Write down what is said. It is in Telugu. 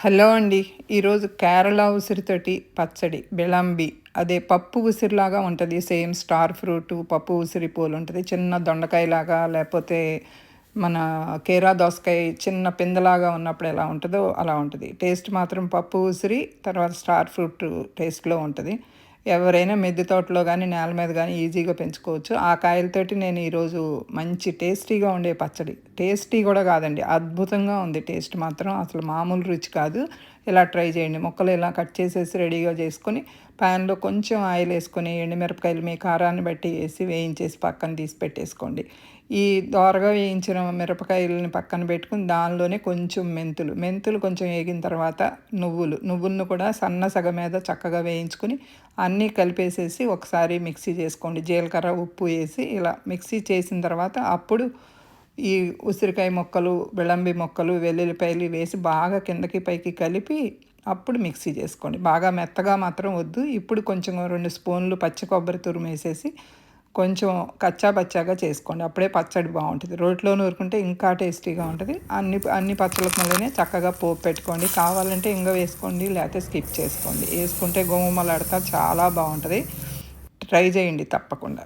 హలో అండి. ఈరోజు కేరళ ఉసిరితోటి పచ్చడి బెళంబి అదే పప్పు ఉసిరిలాగా ఉంటుంది. సేమ్ స్టార్ ఫ్రూట్ పప్పు ఉసిరి పూలు ఉంటుంది. చిన్న దొండకాయలాగా లేకపోతే మన కేరా దోసకాయ చిన్న పిందలాగా ఉన్నప్పుడు ఎలా ఉంటుందో అలా ఉంటుంది. టేస్ట్ మాత్రం పప్పు ఉసిరి తర్వాత స్టార్ ఫ్రూట్ టేస్ట్లో ఉంటుంది. ఎవరైనా మిద్దె తోటలో కానీ నేల మీద కానీ ఈజీగా పెంచుకోవచ్చు. ఆ కాయలతోటి నేను ఈరోజు మంచి టేస్టీగా ఉండే పచ్చడి. టేస్టీ కూడా కాదండి అద్భుతంగా ఉంది టేస్ట్ మాత్రం. అసలు మామూలు రుచి కాదు. ఇలా ట్రై చేయండి. ముక్కలు ఇలా కట్ చేసేసి రెడీగా చేసుకొని ప్యాన్లో కొంచెం ఆయిల్ వేసుకొని ఎండుమిరపకాయలు మీ కారాన్ని బట్టి వేసి వేయించేసి పక్కన తీసి పెట్టేసుకోండి. ఈ దోరగా వేయించిన మిరపకాయలని పక్కన పెట్టుకుని దానిలోనే కొంచెం మెంతులు మెంతులు కొంచెం వేగిన తర్వాత నువ్వులు నువ్వులను కూడా సన్న సగ మీద చక్కగా వేయించుకుని అన్నీ కలిపేసేసి ఒకసారి మిక్సీ చేసుకోండి. జీలకర్ర ఉప్పు వేసి ఇలా మిక్సీ చేసిన తర్వాత అప్పుడు ఈ ఉసిరికాయ మొక్కలు విళంబి మొక్కలు వెల్లుల్లిపాయలు వేసి బాగా కిందకి పైకి కలిపి అప్పుడు మిక్సీ చేసుకోండి. బాగా మెత్తగా మాత్రం వద్దు. ఇప్పుడు కొంచెం రెండు స్పూన్లు పచ్చి కొబ్బరి తురుము వేసేసి కొంచెం కచ్చా పచ్చాగా చేసుకోండి. అప్పుడే పచ్చడి బాగుంటుంది. రోట్లో నూరుకుంటే ఇంకా టేస్టీగా ఉంటుంది. అన్ని అన్ని పచ్చల మళ్ళీ చక్కగా పోపు పెట్టుకోండి. కావాలంటే ఇంకా వేసుకోండి లేకపోతే స్కిప్ చేసుకోండి. వేసుకుంటే గోమలాడతా చాలా బాగుంటుంది. ట్రై చేయండి తప్పకుండా.